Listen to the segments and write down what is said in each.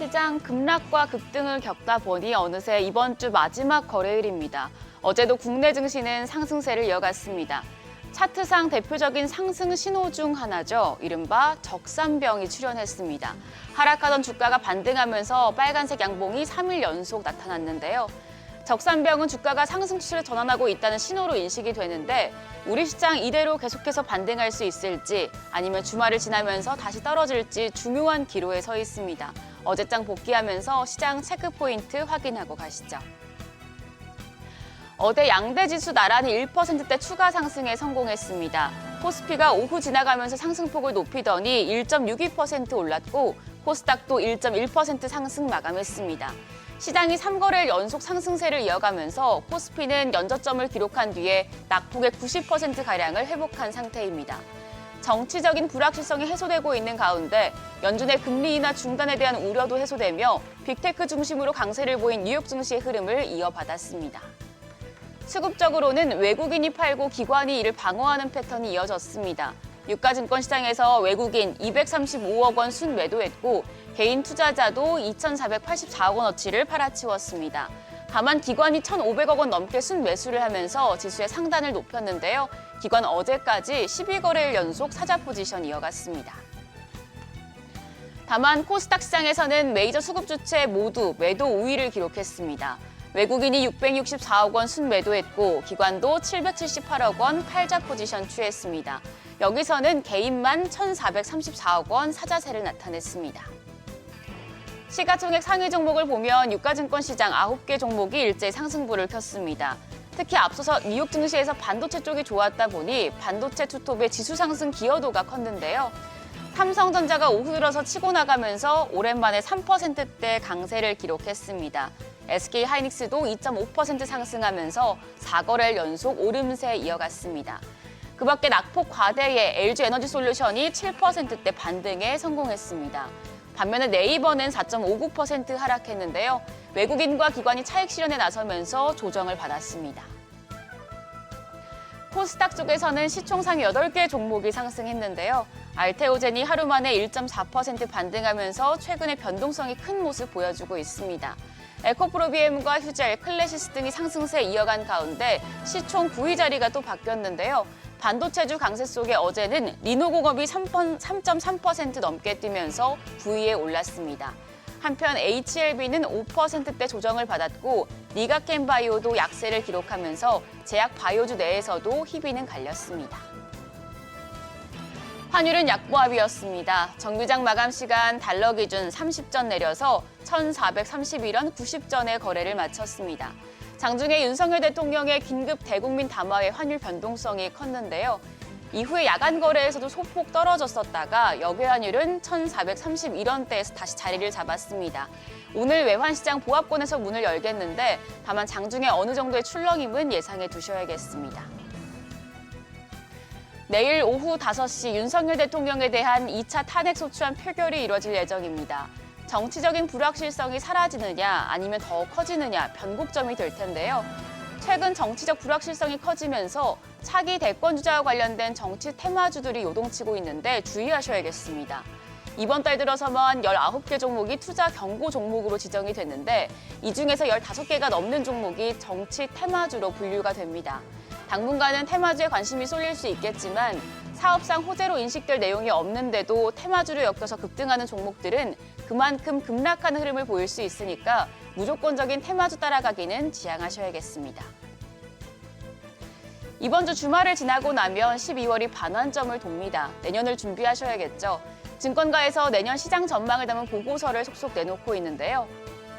시장 급락과 급등을 겪다 보니 어느새 이번 주 마지막 거래일입니다. 어제도 국내 증시는 상승세를 이어갔습니다. 차트상 대표적인 상승 신호 중 하나죠. 이른바 적산병이 출현했습니다. 하락하던 주가가 반등하면서 빨간색 양봉이 3일 연속 나타났는데요. 적산병은 주가가 상승 추세를 전환하고 있다는 신호로 인식이 되는데 우리 시장 이대로 계속해서 반등할 수 있을지 아니면 주말을 지나면서 다시 떨어질지 중요한 기로에 서 있습니다. 어제장 복귀하면서 시장 체크 포인트 확인하고 가시죠. 어제 양대 지수 나란히 1%대 추가 상승에 성공했습니다. 코스피가 오후 지나가면서 상승폭을 높이더니 1.62% 올랐고 코스닥도 1.1% 상승 마감했습니다. 시장이 3거래일 연속 상승세를 이어가면서 코스피는 연저점을 기록한 뒤에 낙폭의 90%가량을 회복한 상태입니다. 정치적인 불확실성이 해소되고 있는 가운데 연준의 금리 인하 중단에 대한 우려도 해소되며 빅테크 중심으로 강세를 보인 뉴욕 증시의 흐름을 이어받았습니다. 수급적으로는 외국인이 팔고 기관이 이를 방어하는 패턴이 이어졌습니다. 유가증권 시장에서 외국인 235억 원 순매도했고 개인 투자자도 2,484억 원어치를 팔아치웠습니다. 다만 기관이 1,500억 원 넘게 순매수를 하면서 지수의 상단을 높였는데요. 기관 어제까지 12거래일 연속 사자 포지션 이어갔습니다. 다만 코스닥 시장에서는 메이저 수급 주체 모두 매도 우위를 기록했습니다. 외국인이 664억 원 순매도했고 기관도 778억 원 팔자 포지션 취했습니다. 여기서는 개인만 1,434억 원 사자세를 나타냈습니다. 시가총액 상위 종목을 보면 유가증권 시장 9개 종목이 일제 상승부를 켰습니다. 특히 앞서서 뉴욕 증시에서 반도체 쪽이 좋았다 보니 반도체 투톱의 지수 상승 기여도가 컸는데요. 삼성전자가 오후 들어서 치고 나가면서 오랜만에 3%대 강세를 기록했습니다. SK 하이닉스도 2.5% 상승하면서 4거래일 연속 오름세 이어갔습니다. 그 밖에 낙폭 과대의 LG 에너지 솔루션이 7%대 반등에 성공했습니다. 반면에 네이버는 4.59% 하락했는데요. 외국인과 기관이 차익 실현에 나서면서 조정을 받았습니다. 코스닥 쪽에서는 시총상 8개 종목이 상승했는데요. 알테오젠이 하루 만에 1.4% 반등하면서 최근에 변동성이 큰 모습 보여주고 있습니다. 에코프로비엠과 휴젤, 클래시스 등이 상승세 이어간 가운데 시총 9위 자리가 또 바뀌었는데요. 반도체주 강세 속에 어제는 리노공업이 3.3% 넘게 뛰면서 9위에 올랐습니다. 한편 HLB는 5%대 조정을 받았고 니가켄바이오도 약세를 기록하면서 제약 바이오주 내에서도 희비는 갈렸습니다. 환율은 약보합이었습니다. 정규장 마감 시간 달러 기준 30전 내려서 1,431원 90전에 거래를 마쳤습니다. 장중에 윤석열 대통령의 긴급 대국민 담화의 환율 변동성이 컸는데요. 이후에 야간 거래에서도 소폭 떨어졌었다가 역외 환율은 1,431원대에서 다시 자리를 잡았습니다. 오늘 외환시장 보합권에서 문을 열겠는데 다만 장중에 어느 정도의 출렁임은 예상해 두셔야겠습니다. 내일 오후 5시 윤석열 대통령에 대한 2차 탄핵 소추안 표결이 이뤄질 예정입니다. 정치적인 불확실성이 사라지느냐 아니면 더 커지느냐 변곡점이 될 텐데요. 최근 정치적 불확실성이 커지면서 차기 대권 주자와 관련된 정치 테마주들이 요동치고 있는데 주의하셔야겠습니다. 이번 달 들어서만 19개 종목이 투자 경고 종목으로 지정이 됐는데 이 중에서 15개가 넘는 종목이 정치 테마주로 분류가 됩니다. 당분간은 테마주에 관심이 쏠릴 수 있겠지만 사업상 호재로 인식될 내용이 없는데도 테마주를 엮여서 급등하는 종목들은 그만큼 급락하는 흐름을 보일 수 있으니까 무조건적인 테마주 따라가기는 지양하셔야겠습니다. 이번 주 주말을 지나고 나면 12월이 반환점을 돕니다. 내년을 준비하셔야겠죠. 증권가에서 내년 시장 전망을 담은 보고서를 속속 내놓고 있는데요.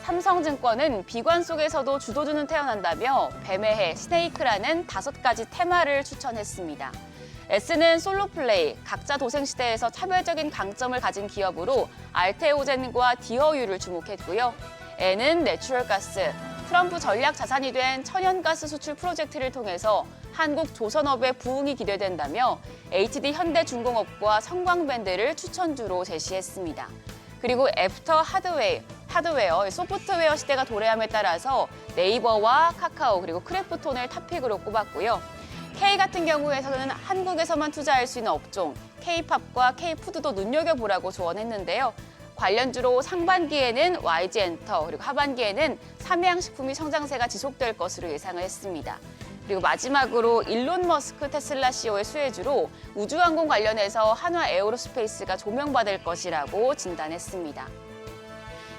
삼성증권은 비관 속에서도 주도주는 태어난다며 뱀의 해, 스네이크라는 다섯 가지 테마를 추천했습니다. S는 솔로 플레이, 각자 도생 시대에서 차별적인 강점을 가진 기업으로 알테오젠과 디어유를 주목했고요. N은 내추럴 가스, 트럼프 전략 자산이 된 천연가스 수출 프로젝트를 통해서 한국 조선업의 부흥이 기대된다며 HD 현대중공업과 성광밴드를 추천주로 제시했습니다. 그리고 애프터 하드웨어, 하드웨어, 소프트웨어 시대가 도래함에 따라서 네이버와 카카오 그리고 크래프톤을 탑픽으로 꼽았고요. K 같은 경우에서는 한국에서만 투자할 수 있는 업종, K-팝과 K-푸드도 눈여겨보라고 조언했는데요. 관련주로 상반기에는 YG 엔터 그리고 하반기에는 삼양식품이 성장세가 지속될 것으로 예상을 했습니다. 그리고 마지막으로 일론 머스크 테슬라 CEO의 수혜주로 우주항공 관련해서 한화 에어로스페이스가 조명받을 것이라고 진단했습니다.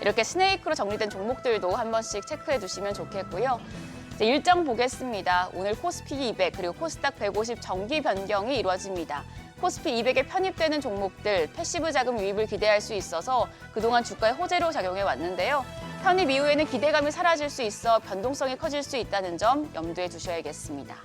이렇게 스네이크로 정리된 종목들도 한 번씩 체크해 두시면 좋겠고요. 일정 보겠습니다. 오늘 코스피 200 그리고 코스닥 150 정기 변경이 이루어집니다. 코스피 200에 편입되는 종목들 패시브 자금 유입을 기대할 수 있어서 그동안 주가에 호재로 작용해 왔는데요. 편입 이후에는 기대감이 사라질 수 있어 변동성이 커질 수 있다는 점 염두에 두셔야겠습니다.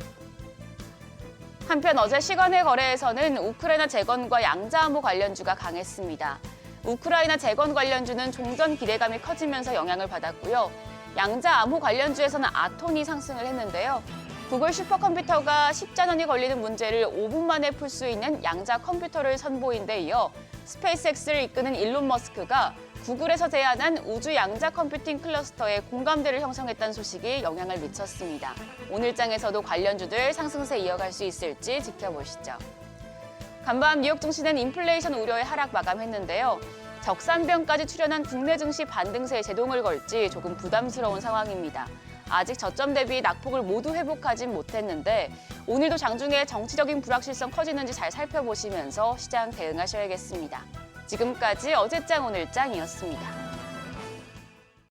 한편 어제 시간의 거래에서는 우크라이나 재건과 양자암호 관련주가 강했습니다. 우크라이나 재건 관련주는 종전 기대감이 커지면서 영향을 받았고요. 양자암호 관련주에서는 아톤이 상승을 했는데요. 구글 슈퍼컴퓨터가 10잔원이 걸리는 문제를 5분 만에 풀 수 있는 양자 컴퓨터를 선보인 데 이어 스페이스X를 이끄는 일론 머스크가 구글에서 제안한 우주 양자 컴퓨팅 클러스터에 공감대를 형성했다는 소식이 영향을 미쳤습니다. 오늘장에서도 관련주들 상승세 이어갈 수 있을지 지켜보시죠. 간밤 뉴욕 증시는 인플레이션 우려에 하락 마감했는데요. 적산병까지 출현한 국내 증시 반등세에 제동을 걸지 조금 부담스러운 상황입니다. 아직 저점 대비 낙폭을 모두 회복하진 못했는데 오늘도 장중에 정치적인 불확실성 커지는지 잘 살펴보시면서 시장 대응하셔야겠습니다. 지금까지 어제장 오늘장이었습니다.